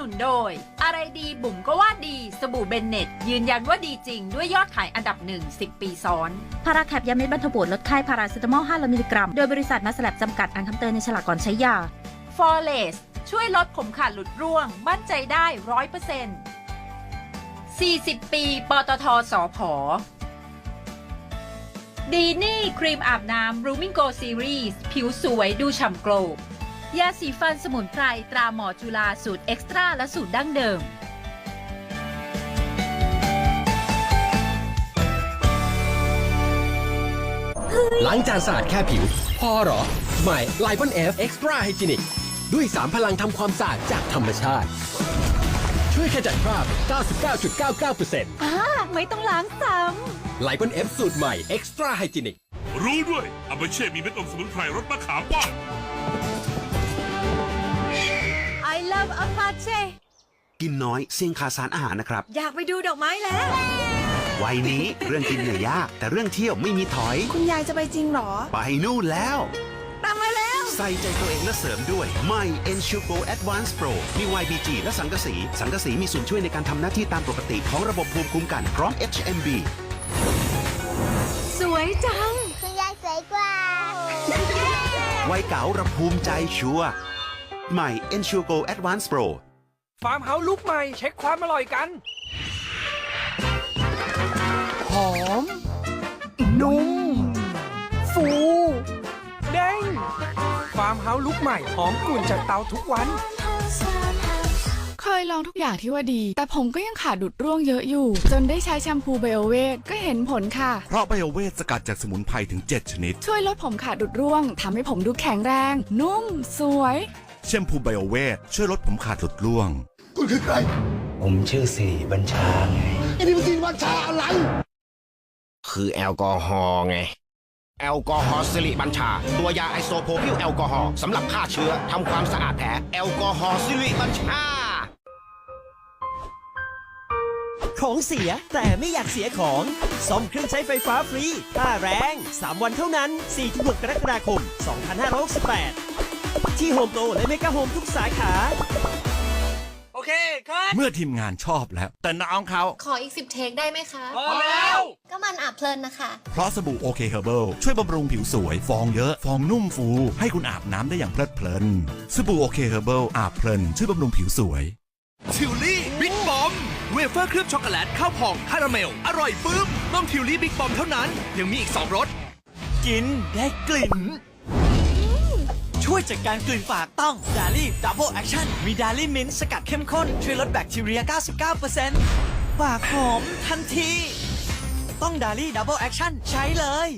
นุนโดย อะไรดีบุ๋มก็ว่าดี สบู่เบนเน็ต ยืนยันว่าดีจริง ด้วยยอดขายอันดับหนึ่ง10 ปีซ้อน พาราแคปยาเม็ดบรรเทาปวดลดไข้พาราเซตามอล5มิลลิกรัม โดยบริษัทมาสลับจำกัดอ่านคำเตือนในฉลากก่อนใช้ยา f o r l e s ช่วยลดผมขาดหลุดร่วง มั่นใจได้ร้อยเปอร์เซ็นต์40 ปีปตทสอพอดีนี่ครีมอาบน้ำ Blooming Go Series ผิวสวยดูฉ่ำโกลว์ ยาสีฟันสมุนไพรตราหมอจุฬาสูตรเอ็กซ์ตร้าและสูตรดั้งเดิม ล้างจานสะอาดแค่ผิว พอเหรอ ใหม่ l i p o n F Extra Hygienic ด้วย 3 พลังทำความสะอาดจากธรรมชาติ ช่วยขจัดคราบ 99.99%ไม่ต้องล้างซ้ l i p o n F สูตรใหม่ Extra Hygienic รู้ด้วยอาเบเช่มีเม็ดอมสมุนไพรรสมะขามป้อม love Apache กินน้อยเสี่ยงขาดสารอาหารนะครับ อยากไปดูดอกไม้แล้ว วัยนี้เรื่องกินเนี่ยยาก แต่เรื่องเที่ยวไม่มีถอย คุณยายจะไปจริงเหรอ ไปนู่นแล้ว ตามมาแล้ว ใส่ใจตัวเองและเสริมด้วยใหม่ Ensure Advanced Pro มี YBG และสังกะสี สังกะสีมีส่วนช่วยในการทำหน้าที่ตามปกติของระบบภูมิคุ้มกันพร้อม HMB สวยจัง คุณยายสวยกว่า วัยเก๋าระภูมิใจชัวร์ ใหม่ Ensure Advanced Pro ฟาร์มเฮาส์ลูกใหม่ เช็คความอร่อยกัน หอม นุ่ม ฟูเด้งฟาร์มเฮาส์ลูกใหม่ หอมกลุ่นจากเตาทุกวัน เคยลองทุกอย่างที่ว่าดี แต่ผมก็ยังขาดดุดร่วงเยอะอยู่ จนได้ใช้แชมพูไบโอเวทก็เห็นผลค่ะ เพราะไบโอเวทสกัดจากสมุนไพรถึง 7 ชนิด ช่วยลดผมขาดดุดร่วงทำให้ผมดูแข็งแรง นุ่ม สวย แชมพูไบโอเวทช่วยลดผมขาดหลุดร่วงผมชื่อสิริบัญชาไงคือแอลกอฮอล์ไง แอลกอฮอล์สิริบัญชา ตัวยาไอโซโพพิลแอลกอฮอล์สำหรับฆ่าเชื้อทำความสะอาดแผลแอลกอฮอล์สิริบัญชา ของเสียแต่ไม่อยากเสียของซ่อมเครื่องใช้ไฟฟ้าฟรีค่าแรง 3 วันเท่านั้น 4-6กรกฎาคม 2568 ที่โฮมโปรและเมกะโฮมทุกสาขา โอเคครับเมื่อทีมงานชอบแล้ว แต่น้องเขา ขออีกสิบเทคได้ไหมคะ พอแล้ว ก็มันอาบเพลินนะคะ เพราะสบู่โอเคเฮอร์เบิลช่วยบำรุงผิวสวย ฟองเยอะ ฟองนุ่มฟู ให้คุณอาบน้ำได้อย่างเพลิดเพลิน สบู่โอเคเฮอร์เบิลอาบเพลิน ช่วยบำรุงผิวสวย ทิวลี่บิ๊กบอมเวเฟอร์เคลือบช็อกโกแลตข้าวพองคาราเมล อร่อยปึ้มต้องทิวลี่บิ๊กบอมเท่านั้น ยังมีอีก 2รสกินได้กลิ่น ช่วยจัดการกลิ่นปากต้องดาลี่ดับเบิลแอคชั่นมีดาลี่มิ้นสกัดเข้มข้น ช่วยลดแบคทีเรีย 99%ปากหอมทันที ต้องดาลี่ดับเบิลแอคชั่นใช้เลย